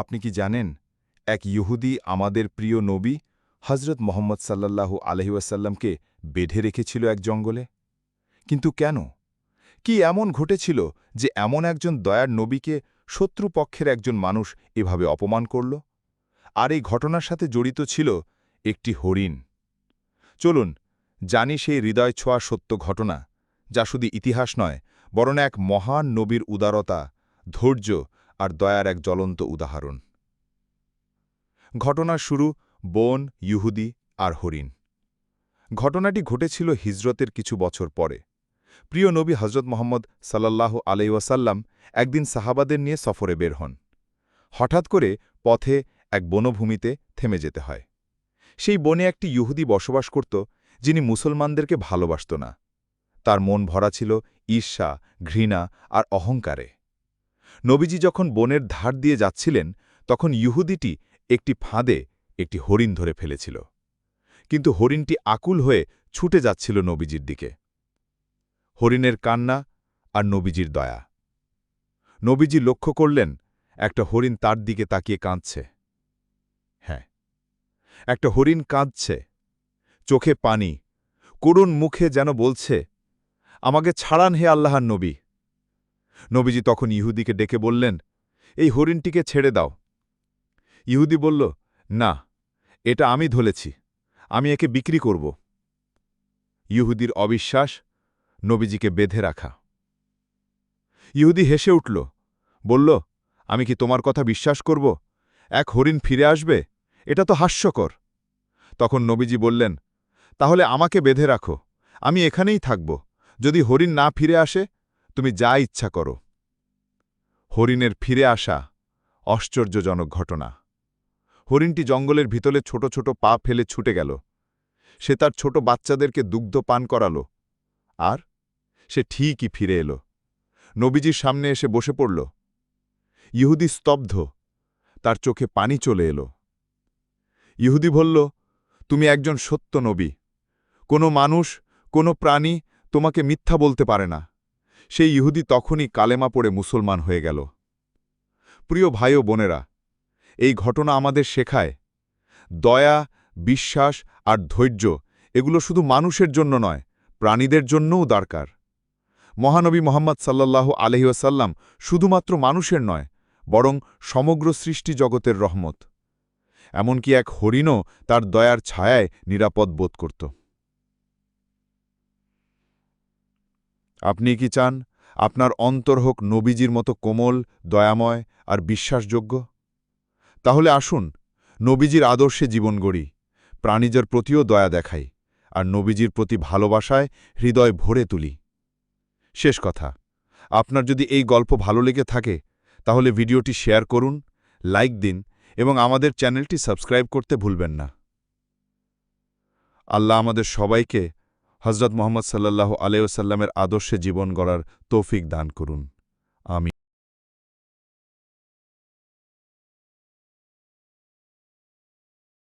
আপনি কি জানেন, এক ইহুদি আমাদের প্রিয় নবী হজরত মোহাম্মদ সাল্লাল্লাহু আলহিউসাল্লামকে বেঁধে রেখেছিল এক জঙ্গলে? কিন্তু কেন? কি এমন ঘটেছিল যে এমন একজন দয়ার নবীকে শত্রুপক্ষের একজন মানুষ এভাবে অপমান করল? আর এই ঘটনার সাথে জড়িত ছিল একটি হরিণ। চলুন জানি সেই হৃদয় ছোঁয়া সত্য ঘটনা, যা শুধু ইতিহাস নয়, বরং এক মহান নবীর উদারতা, ধৈর্য আর দয়ার এক জ্বলন্ত উদাহরণ। ঘটনার শুরু বন, ইহুদি আর হরিণ। ঘটনাটি ঘটেছিল হিজরতের কিছু বছর পরে। প্রিয় নবী হজরত মোহাম্মদ সাল্লাল্লাহু আলাইওয়াসাল্লাম একদিন সাহাবাদের নিয়ে সফরে বের হন। হঠাৎ করে পথে এক বনভূমিতে থেমে যেতে হয়। সেই বনে একটি ইহুদি বসবাস করত, যিনি মুসলমানদেরকে ভালোবাসত না। তার মন ভরা ছিল ঈর্ষা, ঘৃণা আর অহংকারে। নবীজি যখন বনের ধার দিয়ে যাচ্ছিলেন, তখন ইহুদিটি একটি ফাঁদে একটি হরিণ ধরে ফেলেছিল। কিন্তু হরিণটি আকুল হয়ে ছুটে যাচ্ছিল নবীজির দিকে। হরিণের কান্না আর নবীজির দয়া। নবীজি লক্ষ্য করলেন, একটা হরিণ তার দিকে তাকিয়ে কাঁদছে। হ্যাঁ একটা হরিণ কাঁদছে। চোখে পানি, করুণ মুখে যেন বলছে, আমাকে ছাড়ান হে আল্লাহর নবী। নবীজি তখন ইহুদিকে ডেকে বললেন, এই হরিণটিকে ছেড়ে দাও। ইহুদি বলল, না, এটা আমি ধলেছি আমি একে বিক্রি করব। ইহুদির অবিশ্বাস নবীজিকে বেঁধে রাখা। ইহুদি হেসে উঠল, বলল, আমি কি তোমার কথা বিশ্বাস করব? এক হরিণ ফিরে আসবে? এটা তো হাস্যকর। তখন নবীজি বললেন, তাহলে আমাকে বেঁধে রাখো, আমি এখানেই থাকব। যদি হরিণ না ফিরে আসে তুমি যা ইচ্ছা করো। হরিণের ফিরে আসা আশ্চর্যজনক ঘটনা। হরিণটি জঙ্গলের ভিতরে ছোট ছোট পা ফেলে ছুটে গেল। সে তার ছোট বাচ্চাদেরকে দুগ্ধ পান করালো। আর সে ঠিকই ফিরে এলো। নবীজির সামনে এসে বসে পড়ল। ইহুদি স্তব্ধ। তার চোখে পানি চলে এলো। ইহুদি বলল, তুমি একজন সত্য নবী। কোনো মানুষ, কোনো প্রাণী তোমাকে মিথ্যা বলতে পারে না। সেই ইহুদি তখনই কালেমা পড়ে মুসলমান হয়ে গেল। প্রিয় ভাই ও বোনেরা, এই ঘটনা আমাদের শেখায়, দয়া, বিশ্বাস আর ধৈর্য এগুলো শুধু মানুষের জন্য নয়, প্রাণীদের জন্যও দরকার। মহানবী মোহাম্মদ সাল্লাহ আলহিউসাল্লাম শুধুমাত্র মানুষের নয়, বরং সমগ্র সৃষ্টি জগতের রহমত। এমনকি এক হরিণও তার দয়ার ছায়ায় নিরাপদ বোধ করত। আপনি কি চান আপনার অন্তর হোক নবীজির মতো কোমল, দয়াময় আর বিশ্বাসযোগ্য? তাহলে আসুন, নবীজির আদর্শে জীবন গড়ি, প্রাণীজের প্রতিও দয়া দেখাই, আর নবীজির প্রতি ভালোবাসায় হৃদয় ভরে তুলি। শেষ কথা, আপনার যদি এই গল্প ভালো লেগে থাকে, তাহলে ভিডিওটি শেয়ার করুন, লাইক দিন এবং আমাদের চ্যানেলটি সাবস্ক্রাইব করতে ভুলবেন না। আল্লাহ আমাদের সবাইকে হজরত মোহাম্মদ সাল্লাহ আলাইসাল্লামের আদর্শে জীবন গড়ার তৌফিক দান করুন।